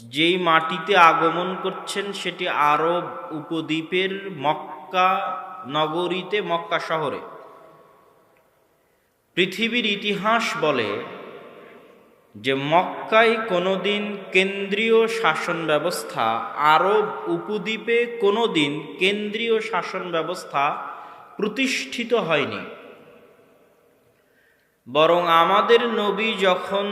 যেই মাটিতে আগমন করছেন সেটি আরব উপদ্বীপের মক্কা নগরীতে, মক্কা শহরে। পৃথিবীর ইতিহাস বলে যে মক্কায় কোনোদিন কেন্দ্রীয় শাসন ব্যবস্থা আরব উপদ্বীপে কোনোদিন কেন্দ্রীয় শাসন ব্যবস্থা প্রতিষ্ঠিত হয়নি। বরং আমাদের নবী যখন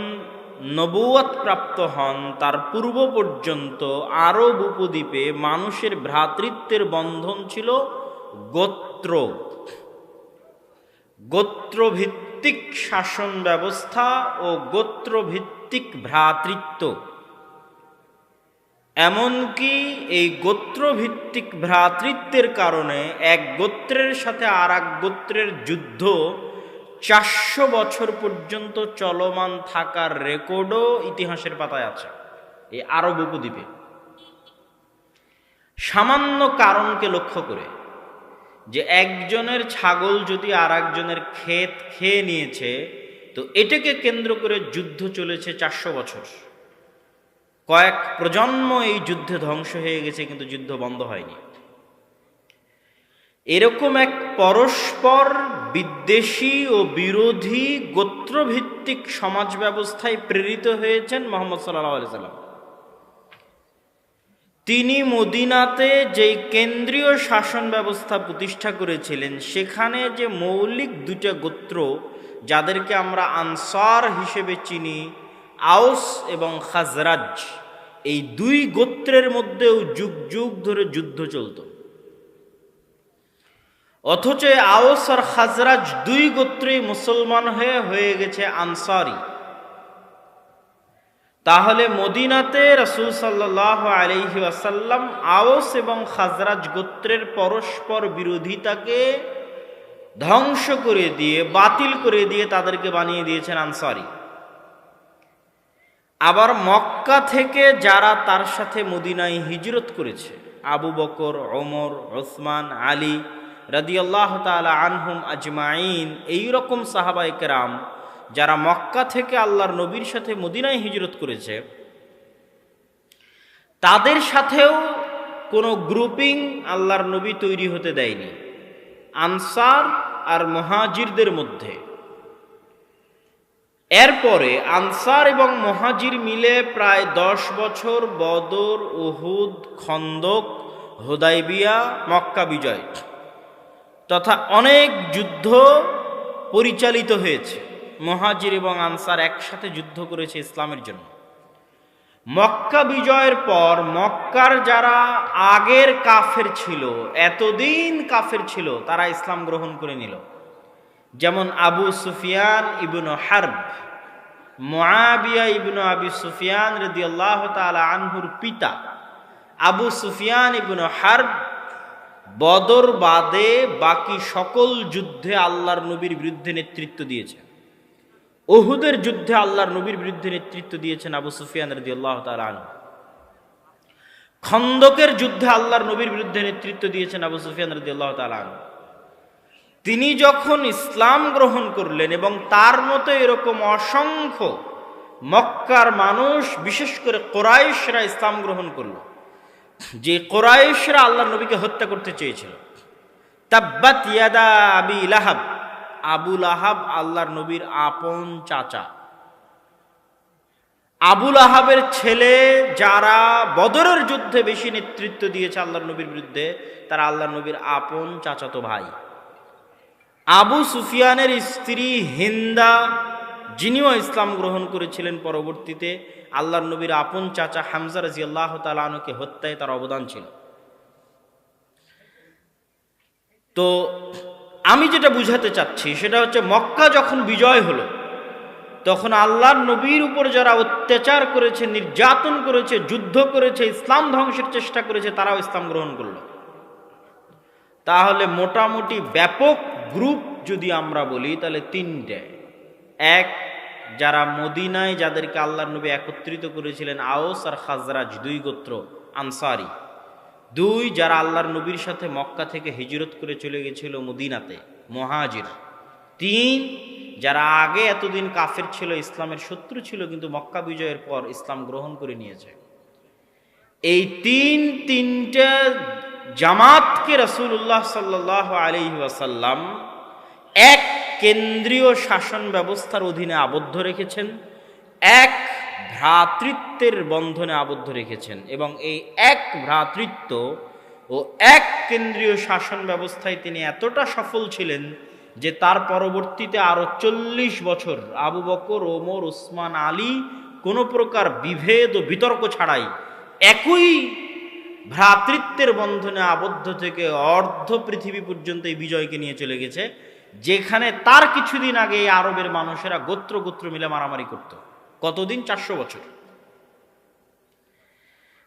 নবুয়াত প্রাপ্ত হন, তার পূর্ব পর্যন্ত আরব উপদ্বীপে মানুষের ভ্রাতৃত্বের বন্ধন ছিল গোত্র। গোত্রভিত্তিক শাসন ব্যবস্থা ও গোত্রভিত্তিক ভ্রাতৃত্ব। এমনকি এই গোত্রভিত্তিক ভ্রাতৃত্বের কারণে এক গোত্রের সাথে আর এক গোত্রের যুদ্ধ চারশো বছর পর্যন্ত চলমান থাকার রেকর্ডও ইতিহাসের পাতায় আছে, এই আরব উপদ্বীপে। সামান্য কারণকে লক্ষ্য করে যে একজনের ছাগল যদি আর একজনের ক্ষেত খেয়ে নিয়েছে, তো এটাকে কেন্দ্র করে যুদ্ধ চলেছে চারশো বছর। কয়েক প্রজন্ম এই যুদ্ধে ধ্বংস হয়ে গেছে, কিন্তু যুদ্ধ বন্ধ হয়নি। এরকম এক পরস্পর বিদ্বেষী ও বিরোধী গোত্রভিত্তিক সমাজ ব্যবস্থায় প্রেরিত হয়েছেন মোহাম্মদ সাল্লাহ সাল্লাম। তিনি মদিনাতে যেই কেন্দ্রীয় শাসন ব্যবস্থা প্রতিষ্ঠা করেছিলেন, সেখানে যে মৌলিক দুটা গোত্র, যাদেরকে আমরা আনসার হিসেবে চিনি আউস এবং খাজরাজ, এই দুই গোত্রের মধ্যেও যুগ যুগ ধরে যুদ্ধ চলত। অথচ আওস আর খাজরাজ দুই গোত্রেই মুসলমান হয়ে হয়ে গেছে আনসারি। তাহলে মদিনাতে রসুল সাল্লাহ আলহি আসাল্লাম আওস এবং খাজরাজ গোত্রের পরস্পর বিরোধিতাকে ধ্বংস করে দিয়ে, বাতিল করে দিয়ে তাদেরকে বানিয়ে দিয়েছেন আনসারি। আবার মক্কা থেকে যারা তার সাথে মদিনায় হিজরত করেছে, আবু বকর, ওমর, ওসমান, আলী রাদিয়াল্লাহ তালা আনহুম আজমাইন, এইরকম সাহাবাই কেরাম যারা মক্কা থেকে আল্লাহর নবীর সাথে মদিনায় হিজরত করেছে, তাদের সাথেও কোনো গ্রুপিং আল্লাহর নবী তৈরি হতে দেয়নি। আনসার আর মহাজিরদের মধ্যে। এরপরে আনসার এবং মহাজির মিলে প্রায় দশ বছর বদর, উহুদ, খন্দক, হোদাইবিয়া, মক্কা বিজয়। তথা অনেক যুদ্ধ পরিচালিত হয়েছে। মহাজির এবং আনসার একসাথে যুদ্ধ করেছে ইসলামের জন্য। মক্কা বিজয়ের পর মক্কার যারা আগের কাফের ছিল, এতদিন কাফের ছিল, তারা ইসলাম গ্রহণ করে নিল। যেমন আবু সুফিয়ান ইবনু হার্ব মোয়াবিয়া ইবনু আবি সুফিয়ান রদি আল্লাহ তালা আনহুর পিতা আবু সুফিয়ান ইবনু হার্ব বদর বাদে বাকি সকল যুদ্ধে আল্লাহর নবীর বিরুদ্ধে নেতৃত্ব দিয়েছে। ওহুদের যুদ্ধে আল্লাহর নবীর বিরুদ্ধে নেতৃত্ব দিয়েছেন আবু সুফিয়ান রদি আল্লাহ খন্দকের যুদ্ধে আল্লাহর নবীর বিরুদ্ধে নেতৃত্ব দিয়েছেন আবু সুফিয়ান রদি আল্লাহ তিনি যখন ইসলাম গ্রহণ করলেন এবং তার মতো এরকম অসংখ্য মক্কার মানুষ, বিশেষ করে কোরাইশরা ইসলাম গ্রহণ করল যে কোরাইশরা আল্লাহ নবীকে হত্যা করতে চেয়েছিল। তাব্বাত ইয়াদা আবি ইলাহাব আবুল আহাব আল্লাহর নবীর আপন চাচা। আবুল আহাবের ছেলে যারা বদরের যুদ্ধে বেশি নেতৃত্ব দিয়েছে আল্লাহর নবীর বিরুদ্ধে, তারা আল্লাহ নবীর আপন চাচাতো ভাই। আবু সুফিয়ানের স্ত্রী হিন্দা যিনিও ইসলাম গ্রহণ করেছিলেন পরবর্তীতে, আল্লাহর নবীর আপন চাচা হামজা রাজি আল্লাহ তালকে হত্যায় তার অবদান ছিল। তো আমি যেটা বুঝাতে চাচ্ছি, সেটা হচ্ছে মক্কা যখন বিজয় হলো, তখন আল্লাহর নবীর উপর যারা অত্যাচার করেছে, নির্যাতন করেছে, যুদ্ধ করেছে, ইসলাম ধ্বংসের চেষ্টা করেছে, তারাও ইসলাম গ্রহণ করল। তাহলে মোটামুটি ব্যাপক গ্রুপ যদি আমরা বলি, তাহলে তিনটে। এক, যারা মদিনায় যাদেরকে আল্লাহ নবী একত্রিত করেছিলেন, আওস আর খাজরাজ, দুই গোত্র, আনসারি। দুই, যারা আল্লাহর নবীর সাথে মক্কা থেকে হিজরত করে চলে গেছিল মদিনাতে, মহাজির। তিন, যারা আগে এতদিন কাফের ছিল, ইসলামের শত্রু ছিল, কিন্তু মক্কা বিজয়ের পর ইসলাম গ্রহণ করে নিয়েছে। এই তিন, তিনটা জামাতকে রসুল্লাহ সাল্লাহ আলি ওয়াসাল্লাম এক কেন্দ্রীয় শাসন ব্যবস্থার অধীনে আবদ্ধ রেখেছেন, এক ভ্রাতৃত্বের বন্ধনে আবদ্ধ রেখেছেন এবং এই এক ভ্রাতৃত্ব ও এক কেন্দ্রীয় শাসন ব্যবস্থায় তিনি এতটা সফল ছিলেন যে তার পরবর্তীতে আরও চল্লিশ বছর আবু বকর, ওমর ওসমান আলী কোনো প্রকার বিভেদ ও বিতর্ক ছাড়াই একই ভ্রাতৃত্বের বন্ধনে আবদ্ধ থেকে অর্ধ পৃথিবী পর্যন্ত এই বিজয়কে নিয়ে চলে গেছে। যেখানে তার কিছুদিন আগে এই আরবের মানুষেরা গোত্র গোত্র মিলে মারামারি করত। কতদিন? চারশো বছর।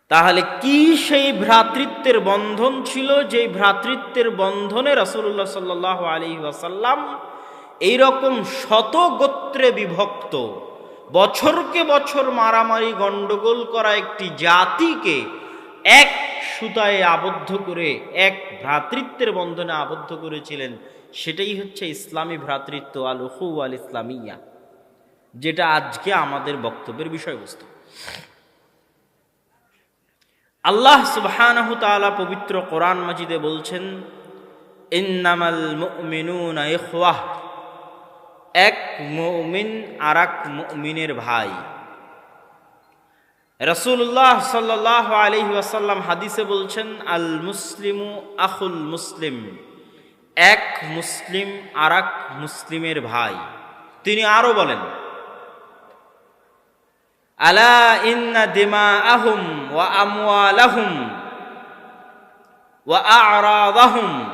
তাহলে কি সেই ভ্রাতৃত্বের বন্ধন ছিল যে ভ্রাতৃত্বের বন্ধনে রসুল্লাহ সাল্লাহ আলী ওয়াসাল্লাম এইরকম শত গোত্রে বিভক্ত, বছরকে বছর মারামারি গণ্ডগোল করা একটি জাতিকে এক সুতায় আবদ্ধ করে, এক ভ্রাতৃত্বের বন্ধনে আবদ্ধ করেছিলেন সেটাই হচ্ছে ইসলামী ভ্রাতৃত্ব আল উহু আল ইসলামিয়া যেটা আজকে আমাদের বক্তব্যের বিষয়বস্তু। আল্লাহ তাআলা পবিত্র কোরআন মাজিদে বলছেন, ইন্নামাল এক মুমিন আরাক মুমিনের ভাই। রসুল্লাহ সাল্লাহ আলহি ওয়াসাল্লাম হাদিসে বলছেন আল মুসলিমু আখুল মুসলিম এক মুসলিম আরাক মুসলিমের ভাই। তিনি আরও বলেন, আলা ইন্না দিমা আহুম ওয়া আমওয়ালাহুম ওয়া আরাদাহুম।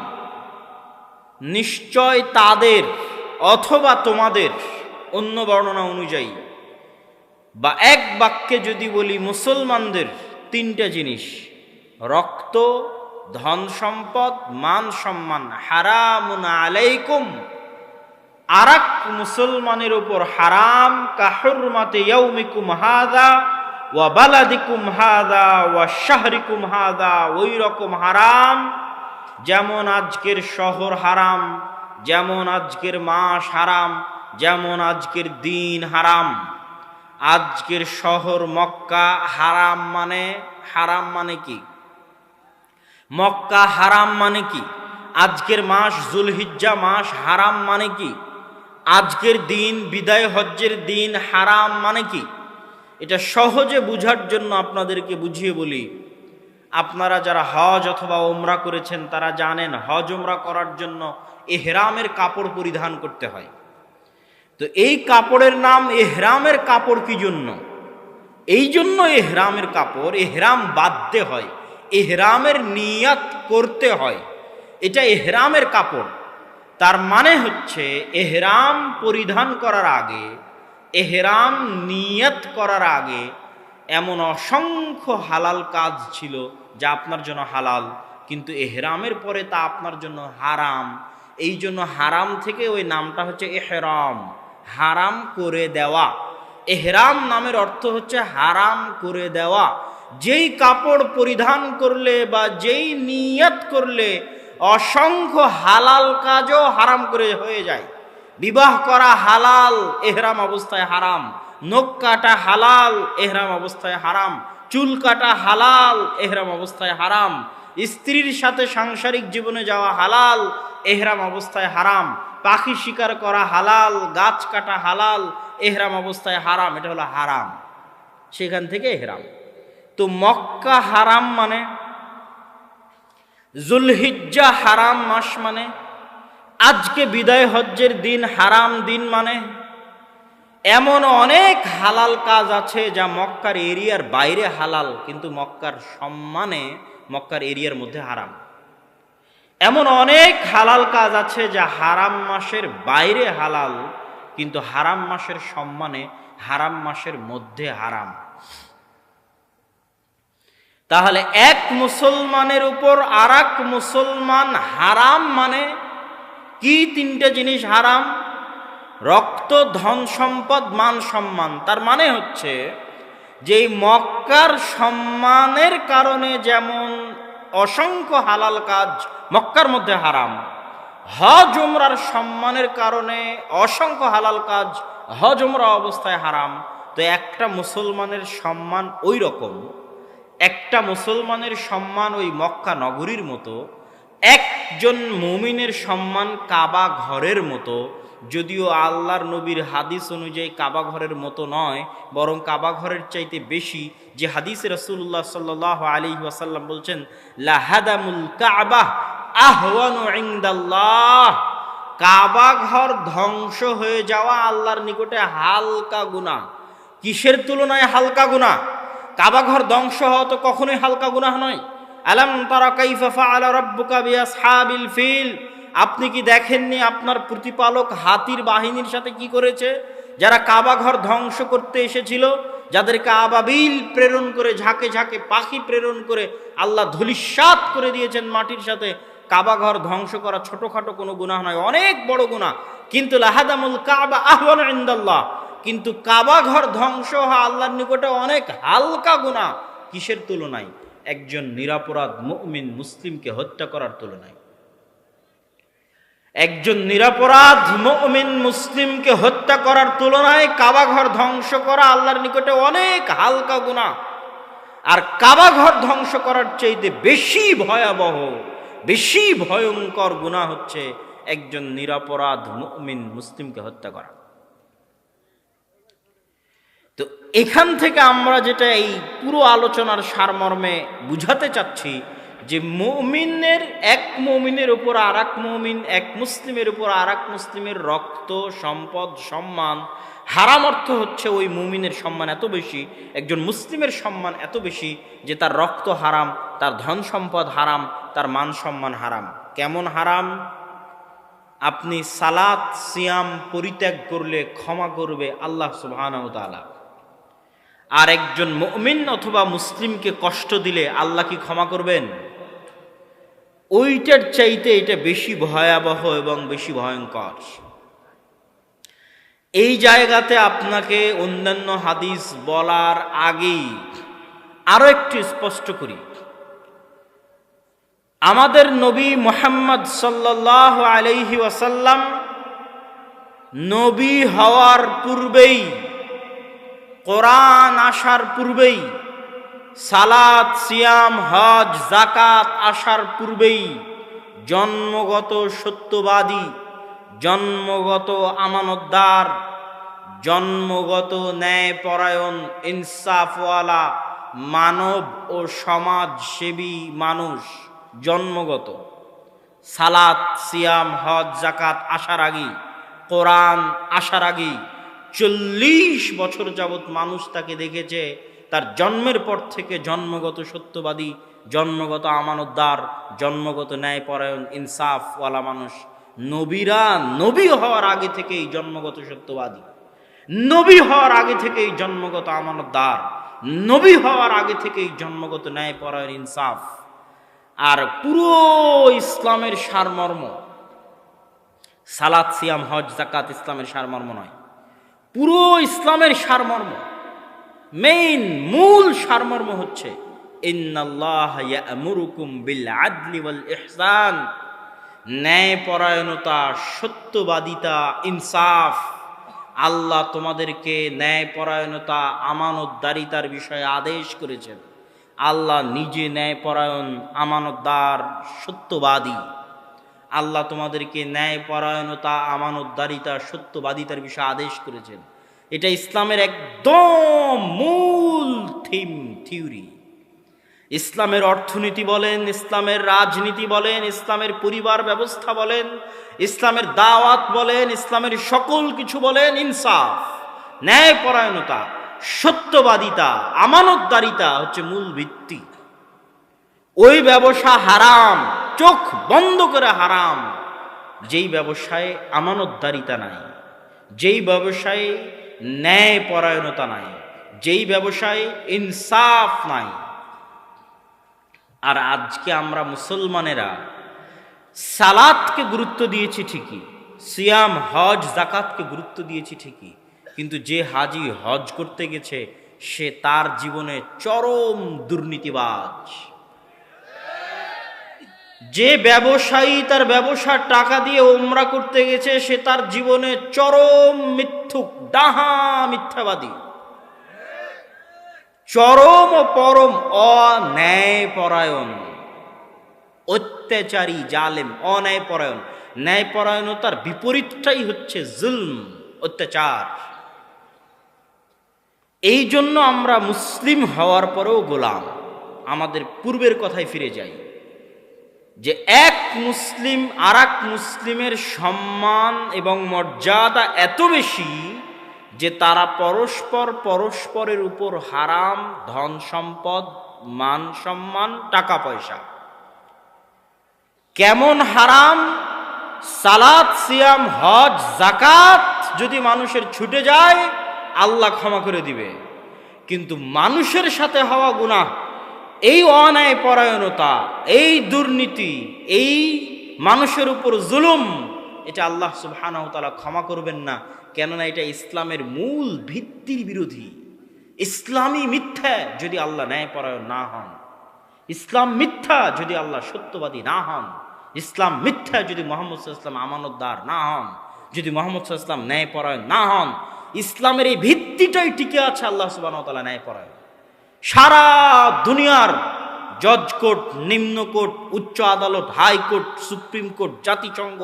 নিশ্চয় তাদের অথবা তোমাদের অন্য বর্ণনা অনুযায়ী বা এক বাক্যে যদি বলি মুসলমানদের তিনটা জিনিস, রক্ত ধন সম্পদ, মান সম্মান, হারামুন আলাইকুম। আরাক মুসলমানের উপর হারাম কাহুরমাতে ইয়ৌমিকুম হাদা, ওয়া বালাদিকুম হাদা, ওয়া শাহরিকুম হাদা ওই রকম হারাম যেমন আজকের শহর হারাম, যেমন আজকের মাস হারাম, যেমন আজকের দিন হারাম। আজকের শহর মক্কা হারাম মানে হারাম মানে কি? মক্কা হারাম মানে কি? আজকের মাস জুলহিজ্জা, মাস হারাম মানে কি? আজকের দিন, বিদায় হজ্জের দিন হারাম মানে কি? এটা সহজে বুঝার জন্য আপনাদেরকে বুঝিয়ে বলি। আপনারা যারা হজ অথবা ওমরা করেছেন, তারা জানেন হজ ওমরা করার জন্য এহরামের কাপড় পরিধান করতে হয়। তো এই কাপড়ের নাম এহরামের কাপড় কি জন্য? এই জন্য এহরামের কাপড়, এহরাম বাঁধতে হয়। এহরামের নিয়াত করতে হয়। এটা এহরামের কাপড়। তার মানে হচ্ছে এহরাম পরিধান করার আগে, এহরাম নিয়ত করার আগে এমন অসংখ্য হালাল কাজ ছিল যা আপনার জন্য হালাল, কিন্তু এহরামের পরে তা আপনার জন্য হারাম। এই জন্য হারাম থেকে ওই নামটা হচ্ছে এহরাম, হারাম করে দেওয়া। এহরাম নামের অর্থ হচ্ছে হারাম করে দেওয়া। যেই কাপড় পরিধান করলে বা যেই নিয়ত করলে অসংখ্য হালাল কাজও হারাম করে হয়ে যায়। বিবাহ করা হালাল, এহরাম অবস্থায় হারাম। নখ কাটা হালাল, এহরাম অবস্থায় হারাম। চুল কাটা হালাল, এহরাম অবস্থায় হারাম। স্ত্রীর সাথে সাংসারিক জীবনে যাওয়া হালাল, এহরাম অবস্থায় হারাম। পাখি শিকার করা হালাল, গাছ কাটা হালাল, এহরাম অবস্থায় হারাম। এটা হলো হারাম। সেখান থেকে এহরাম। তো মক্কা হারাম মানে জুলহিজ্জা হারাম মাস মানে আজকে বিদায় হজ্জের দিন হারাম দিন মানে এমন অনেক হালাল কাজ আছে যা মক্কার এরিয়ার বাইরে হালাল, কিন্তু মক্কার সম্মানে মক্কার এরিয়ার মধ্যে হারাম। এমন অনেক হালাল কাজ আছে যা হারাম মাসের বাইরে হালাল, কিন্তু হারাম মাসের সম্মানে হারাম মাসের মধ্যে হারাম। তাহলে এক মুসলমানের উপর আর মুসলমান হারাম মানে কি তিনটে জিনিস হারাম? রক্ত, ধন সম্পদ, মান সম্মান। তার মানে হচ্ছে যে মক্কার সম্মানের কারণে যেমন অসংখ্য হালাল কাজ মক্কার মধ্যে হারাম, হজ, উমরার সম্মানের কারণে অসংখ্য হালাল কাজ হজ, উমরা অবস্থায় হারাম। তো একটা মুসলমানের সম্মান ওই রকম একটা মুসলমানের সম্মান ওই মক্কা নগরীর মতো, একজন মুমিনের সম্মান কাবা ঘরের মতো, যদিও আল্লাহর নবীর হাদিস অনুযায়ী কাবা ঘরের মতো নয়, বরং কাবা ঘরের চাইতে বেশি, যে হাদিস রসুল্লাহ সাল্লাহ আলী ওয়াসাল্লাম বলছেন লাহাদামুল কাবাহ ইনদাল্লাহ। কাবা ঘর ধ্বংস হয়ে যাওয়া আল্লাহর নিকটে হালকা গুনাহ। কিসের তুলনায় হালকা গুনাহ? কাবা ঘর ধ্বংস হওয়া তো কখনোই হালকা গুনাহ নয়। আলাম তারা কাইফা ফাআলা রাব্বুকা ফিল। আপনি কি দেখেননি আপনার প্রতিপালক হাতির বাহিনীর সাথে কি করেছে? যারা কাবা ঘর ধ্বংস করতে এসেছিল যাদেরকে আবাবিল প্রেরণ করে, ঝাঁকে ঝাঁকে পাখি প্রেরণ করে আল্লাহ ধুলিস্বাত করে দিয়েছেন মাটির সাথে। কাবা ঘর ধ্বংস করা ছোটোখাটো কোনো গুনাহ নয়, অনেক বড় গুনাহ। কিন্তু লাহাদামুল কাবা আহ্বান কিন্তু কাবা ঘর ধ্বংস হওয়া আল্লাহর নিকটে অনেক হালকা গুনাহ কিসের তুলনায়? একজন নিরাপরাধ মুমিন মুসলিমকে হত্যা করার তুলনায়। একজন নিরাপরাধ মুমিন মুসলিমকে হত্যা করার তুলনায় কাবা ঘর ধ্বংস করা আল্লাহর নিকটে অনেক হালকা গুনাহ। আর কাবা ঘর ধ্বংস করার চাইতে বেশি ভয়াবহ, বেশি ভয়ঙ্কর গুনাহ হচ্ছে একজন নিরাপরাধ মুমিন মুসলিমকে হত্যা করা। তো এখান থেকে আমরা যেটা এই পুরো আলোচনার সারমর্মে বুঝাতে চাচ্ছি, যে মুমিনের, এক মুমিনের উপর আর এক মুমিন, এক মুসলিমের উপর আর এক মুসলিমের রক্ত, সম্পদ, সম্মান, হারাম অর্থ হচ্ছে ওই মুমিনের সম্মান এত বেশি, একজন মুসলিমের সম্মান এত বেশি যে তার রক্ত হারাম, তার ধন সম্পদ হারাম, তার মান সম্মান হারাম। কেমন হারাম? আপনি সালাত, সিয়াম পরিত্যাগ করলে ক্ষমা করবে আল্লাহ সুবহানাহু তাআলা। আর একজন মুমিন অথবা মুসলিমকে কষ্ট দিলে আল্লাহ কি ক্ষমা করবেন? ওইটার চাইতে এটা বেশি ভয়াবহ এবং বেশি ভয়ঙ্কর। এই জায়গাতে আপনাকে অন্যান্য হাদিস বলার আগেই আরও একটু স্পষ্ট করি। আমাদের নবী মোহাম্মদ সাল্লাহ আলাইহি ওয়াসাল্লাম নবী হওয়ার পূর্বেই কোরআন আসার পূর্বেই সালাদ সিয়াম, হজ জাকাত আসার পূর্বেই জন্মগত সত্যবাদী, জন্মগত আমানতদার, জন্মগত ন্যায়পরায়ণ ইনসাফওয়ালা মানব ও সমাজসেবী মানুষ জন্মগত। সালাত, সিয়াম, হজ জাকাত আসার আগেই, কোরআন আসার আগেই চল্লিশ বছর যাবৎ মানুষ তাকে দেখেছে, তার জন্মের পর থেকে জন্মগত সত্যবাদী, জন্মগত আমানতদার, জন্মগত ন্যায়পরায়ণ, ইনসাফওয়ালা মানুষ। নবীরা নবী হওয়ার আগে থেকেই জন্মগত সত্যবাদী। নবী হওয়ার আগে থেকেই জন্মগত আমানতদার। নবী হওয়ার আগে থেকেই জন্মগত ন্যায়পরায়ণ, ইনসাফ। আর পুরো ইসলামের সারমর্ম, সালাত, সিয়াম, হজ জাকাত ইসলামের সারমর্ম নয়। পুরো ইসলামের সারমর্ম মেইন মূল সারমর্ম হচ্ছে ইহসান ন্যায়পরায়ণতা, সত্যবাদিতা, ইনসাফ। আল্লাহ তোমাদেরকে ন্যায়পরায়ণতা, আমানতদারিতার বিষয়ে আদেশ করেছেন। আল্লাহ নিজে ন্যায়পরায়ণ, আমানতদার, সত্যবাদী। আল্লাহ তোমাদেরকে ন্যায় পরায়ণতা আমানতদারিতা, সত্যবাদিতার বিষয়ে আদেশ করেছেন। এটা ইসলামের একদম মূল থিম, থিওরি। ইসলামের অর্থনীতি বলেন, ইসলামের রাজনীতি বলেন, ইসলামের পরিবার ব্যবস্থা বলেন, ইসলামের দাওয়াত বলেন, ইসলামের সকল কিছু বলেন, ইনসাফ, ন্যায়পরায়ণতা, সত্যবাদিতা, আমানতদারিতা হচ্ছে মূল ভিত্তি। ওই ব্যবসা হারাম। চোখ বন্ধ করে হারাম। যেই ব্যবসায় আমানতদারিতা নাই, যেই ব্যবসায় ন্যায় পরায়ণতা নাই, যেই ব্যবসায় ইনসাফ নাই। আর আজকে আমরা মুসলমানেরা সালাদকে গুরুত্ব দিয়েছি ঠিকই, সিয়াম, হজ জাকাতকে গুরুত্ব দিয়েছি ঠিকই, কিন্তু যে হাজি হজ করতে গেছে, সে তার জীবনে চরম দুর্নীতিবাজ। যে ব্যবসায়ী তার ব্যবসার টাকা দিয়ে ওমরা করতে গেছে, সে তার জীবনে চরম মিথ্যুক, ডাহা মিথ্যাবাদী। চরম ও পরম অন্যায়পরায়ণ, অত্যাচারী, জালেম, অন্যায়পরায়ণ। ন্যায়পরায়ণতার বিপরীতটাই হচ্ছে জুলম, অত্যাচার। এই জন্য আমরা মুসলিম হওয়ার পরেও গোলাম। আমাদের পূর্বের কথায় ফিরে যাই। যে এক মুসলিম আর মুসলিমের সম্মান এবং মর্যাদা এত বেশি যে তারা পরস্পর পরস্পরের উপর হারাম, ধন সম্পদ, মান সম্মান, টাকা পয়সা। কেমন হারাম? সালাদ সিয়াম, হজ জাকাত যদি মানুষের ছুটে যায়, আল্লাহ ক্ষমা করে দিবে। কিন্তু মানুষের সাথে হওয়া গুনাহ এই অন্যায় পরায়ণতা, এই দুর্নীতি, এই মানুষের উপর জুলুম, এটা আল্লাহ সুবহানাহু তাআলা ক্ষমা করবেন না। কেননা এটা ইসলামের মূল ভিত্তির বিরোধী। ইসলামী মিথ্যা যদি আল্লাহ ন্যায়পরায়ণ না হন। ইসলাম মিথ্যা যদি আল্লাহ সত্যবাদী না হন। ইসলাম মিথ্যা যদি মোহাম্মদ ইসলাম আমানতদার না হন। যদি মোহাম্মদ ইসলাম ন্যায়পরায়ণ না হন। ইসলামের এই ভিত্তিটাই টিকে আছে আল্লাহ সুবাহ ন্যায়পরায়ণ। সারা দুনিয়ার জজ কোর্ট, নিম্ন কোর্ট, উচ্চ আদালত হাইকোর্ট সুপ্রিম কোর্ট, জাতিসংঘ,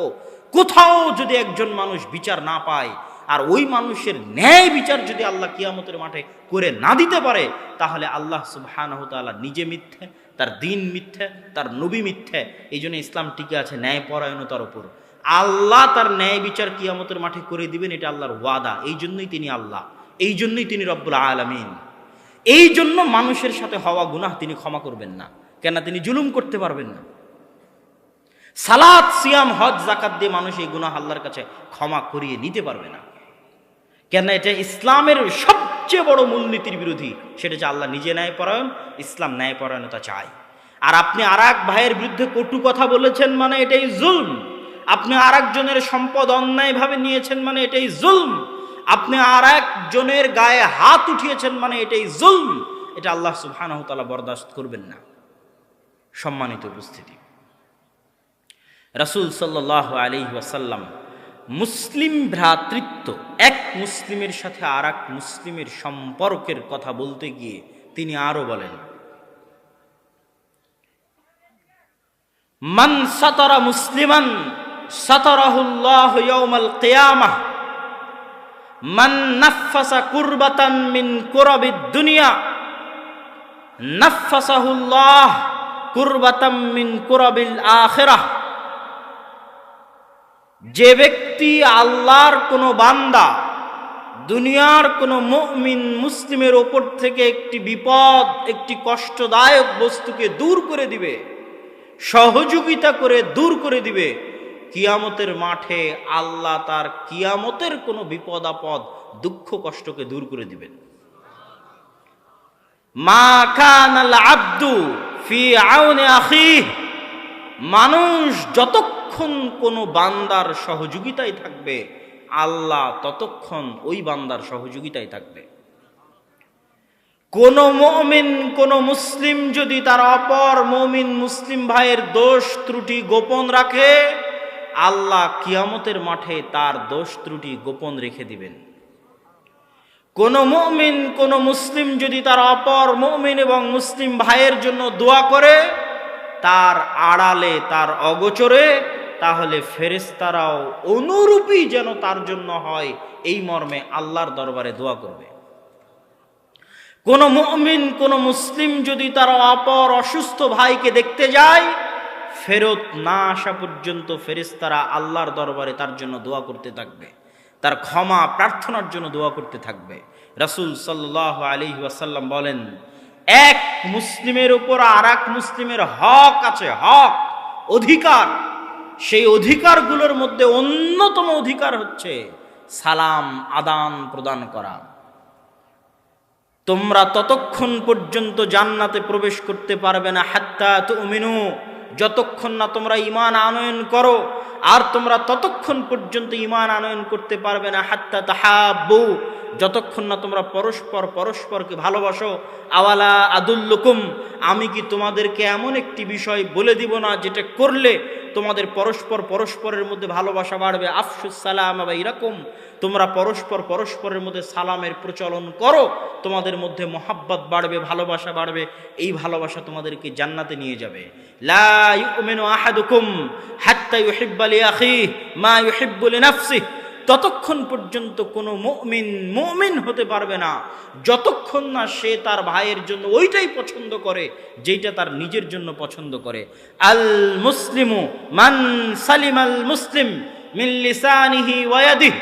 কোথাও যদি একজন মানুষ বিচার না পায়, আর ওই মানুষের ন্যায় বিচার যদি আল্লাহ কিয়ামতের মাঠে করে না দিতে পারে, তাহলে আল্লাহ সুবহানাহু নিজে মিথ্যে, তার দিন মিথ্যে, তার নবী মিথ্যে এই জন্য ইসলাম টিকে আছে ন্যায় পরায়ণতার উপর। আল্লাহ তার ন্যায় বিচার কিয়ামতের মাঠে করে দিবেন, এটা আল্লাহর ওয়াদা এই জন্যই তিনি আল্লাহ এই জন্যই তিনি রব্বুল আলামিন। এই জন্য মানুষের সাথে হওয়া গুনাহ তিনি ক্ষমা করবেন না কেন তিনি জুলুম করতে পারবেন না। সালাদ সিয়াম, হজ জাকাত দিয়ে মানুষ এই গুনাহ আল্লাহর কাছে ক্ষমা করিয়ে নিতে পারবে না। কেন এটা ইসলামের সবচেয়ে বড় মূলনীতির বিরোধী, সেটা হচ্ছে আল্লাহ নিজে ন্যায়পরায়ণ, ইসলাম ন্যায়পরায়ণতা চায়। আর আপনি আর ভাইয়ের বিরুদ্ধে কটু কথা বলেছেন মানে এটাই জুলম। আপনি আর সম্পদ অন্যায়ভাবে নিয়েছেন মানে এটাই জুলম। আপনি আর একজনের গায়ে হাত উঠিয়েছেন মানে এটাই জুল এটা আল্লাহ তাআলা বরদাস্ত করবেন না। সম্মানিত উপস্থিতি। রাসূল সাল্লাল্লাহু আলাইহি ওয়াসাল্লাম মুসলিম ভ্রাতৃত্ব, এক মুসলিমের সাথে আর এক মুসলিমের সম্পর্কের কথা বলতে গিয়ে তিনি আরও বলেন, মান সাতারা মুসলিমান সাতারাহুল্লাহ কিয়ামাহ কুরাবিদ দুনিয়া কুরাবিল আখিরাহ। যে ব্যক্তি আল্লাহর কোনো বান্দা, দুনিয়ার কোনো মুমিন মুসলিমের ওপর থেকে একটি বিপদ, একটি কষ্টদায়ক বস্তুকে দূর করে দিবে, সহযোগিতা করে দূর করে দিবে কিয়ামতের মাঠে আল্লাহ তার কিয়ামতের কোনো বিপদ আপদ, দুঃখ কষ্টকে দূর করে দিবেন। মা কানাল আব্দু ফি আউনে আখিহ। মানুষ যতক্ষণ কোনো বান্দার সহযোগিতায় থাকবে, আল্লাহ ততক্ষণ ওই বান্দার সহযোগিতায় থাকবে। কোন মমিন, কোন মুসলিম যদি তার অপর মমিন মুসলিম ভাইয়ের দোষ ত্রুটি গোপন রাখে আল্লাহ কিয়ামতের মাঠে তার দোষ ত্রুটি গোপন রেখে দিবেন। কোন মমিন, কোন মুসলিম যদি তার অপর মমিন এবং মুসলিম ভাইয়ের জন্য দোয়া করে, তার আড়ালে, তার অগোচরে, তাহলে ফেরেস্তারাও অনুরূপী যেন তার জন্য হয়, এই মর্মে আল্লাহর দরবারে দোয়া করবে। কোন মুমিন, কোন মুসলিম যদি তার অপর অসুস্থ ভাইকে দেখতে যায় ফেরত না আসা পর্যন্ত ফেরেস্তারা আল্লাহর দরবারে তার জন্য দোয়া করতে থাকবে। তার ক্ষমা প্রার্থনার জন্য দোয়া করতে থাকবে। রাসুল সাল্লাহ আলী ওয়াসাল্লাম বলেন, এক মুসলিমের উপর আর এক মুসলিমের হক আছে, হক, অধিকার। সেই অধিকারগুলোর মধ্যে অন্যতম অধিকার হচ্ছে সালাম, আদান প্রদান করা। তোমরা ততক্ষণ পর্যন্ত জান্নাতে প্রবেশ করতে পারবে না, হাত্তা তুমিনু। যতক্ষণ না তোমরা ইমান আনয়ন করো, আর তোমরা ততক্ষণ পর্যন্ত ইমান আনয়ন করতে পারবে না, হাত্তা তাহাব্বু। যতক্ষণ না তোমরা পরস্পর পরস্পরকে ভালোবাসো, আওয়ালা আদুল্লুকুম, আমি কি তোমাদেরকে এমন একটি বিষয় বলে দিব না যেটা করলে তোমাদের পরস্পর পরস্পরের মধ্যে ভালোবাসা বাড়বে? আফসুস সালাম বা এরকম তোমরা পরস্পর পরস্পরের মধ্যে সালামের প্রচলন করো, তোমাদের মধ্যে মহাব্বত বাড়বে, ভালোবাসা বাড়বে, এই ভালোবাসা তোমাদেরকে জান্নাতে নিয়ে যাবে। লা ইউমিনু আহাদুকুম হাত্তা মা ইউহিব্বু লিনাফসিহি ততক্ষণ পর্যন্ত কোনো মুমিন মুমিন হতে পারবে না। যতক্ষণ না সে তার ভাইয়ের জন্য ওইটাই পছন্দ করে যেটা তার নিজের জন্য পছন্দ করে। আল মুসলিমু মান সালিম আল মুসলিম মিন লিসানিহি ওয়াদিহি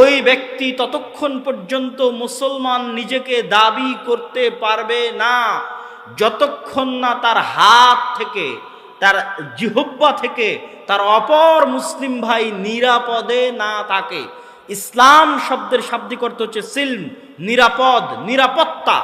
ওই ব্যক্তি ততক্ষণ পর্যন্ত মুসলমান নিজেকে দাবি করতে পারবে না। যতক্ষণ না তার হাত থেকে তার জিহব্বা থেকে তার অপর মুসলিম ভাই নিরাপদে না থাকে ইসলাম শব্দের শাব্দিক অর্থ হচ্ছে সিল্ম, নিরাপদ, নিরাপত্তা।